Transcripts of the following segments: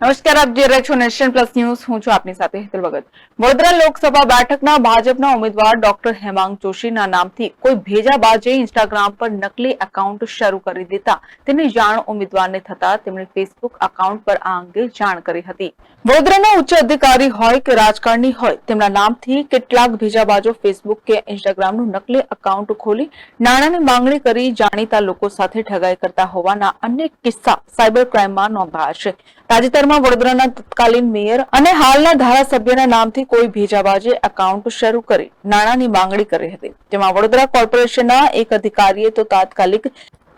નમસ્કાર, આપ જોઈ રહ્યા નેશન પ્લસ ન્યૂઝ. હું છું આપની સાથે હેતલ ભગત. વડોદરા લોકસભા બેઠકના ભાજપના ઉમેદવાર ડોક્ટર હેમાંગ જોશીના નામથી કોઈ ભેજાબાજે ઇન્સ્ટાગ્રામ પર નકલી એકાઉન્ટ શરૂ કરી દેતા તેની જાણ ઉમેદવારને થતા તેમણે ફેસબુક એકાઉન્ટ પર આ અંગે જાણ કરી હતી. વડોદરાના ઉચ્ચ અધિકારી હોય કે રાજકારણી હોય, તેમના નામથી કેટલાક ભેજાબાજો ફેસબુક કે ઇન્સ્ટાગ્રામનું નકલી એકાઉન્ટ ખોલી નાણાંની માંગણી કરી જાણીતા લોકો સાથે ઠગાઈ કરતા હોવાના અનેક કિસ્સા સાયબર ક્રાઇમમાં નોંધાયા છે. તાજેતરમાં વડોદરાના તત્કાલીન મેયર અને હાલના ધારાસભ્યના નામથી કોઈ ભેજાબાજે એકાઉન્ટ શરૂ કરી નાણાંની માંગણી કરી હતી. જેમાં વડોદરા કોર્પોરેશનના એક અધિકારીએ તો તાત્કાલિક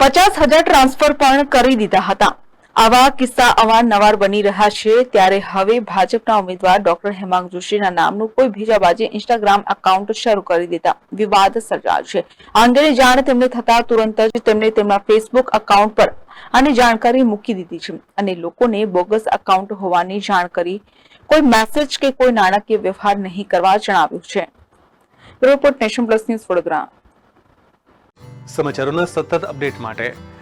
પચાસ હજાર ટ્રાન્સફર પણ કરી દીધા હતા. આવા કિસ્સા અવારનવાર બની રહ્યા છે. ત્યારે હવે ભાજપના ઉમેદવાર ડોક્ટર હેમાંગ જોશીના નામનું કોઈ ભેજાબાજે ઇન્સ્ટાગ્રામ એકાઉન્ટ શરૂ કરી દેતા વિવાદ સર્જાયો છે. આ અંગેની જાણ તેમને થતા તુરંત જ તેમણે તેમના ફેસબુક એકાઉન્ટ પર આની જાણકારી મૂકી દીધી છે અને લોકોને બોગસ એકાઉન્ટ હોવાની જાણ કરી કોઈ મેસેજ કે કોઈ નાણાકીય વ્યવહાર નહીં કરવા જણાવ્યું છે. Report nation plus news Vadodara. સમાચારોના સતત અપડેટ માટે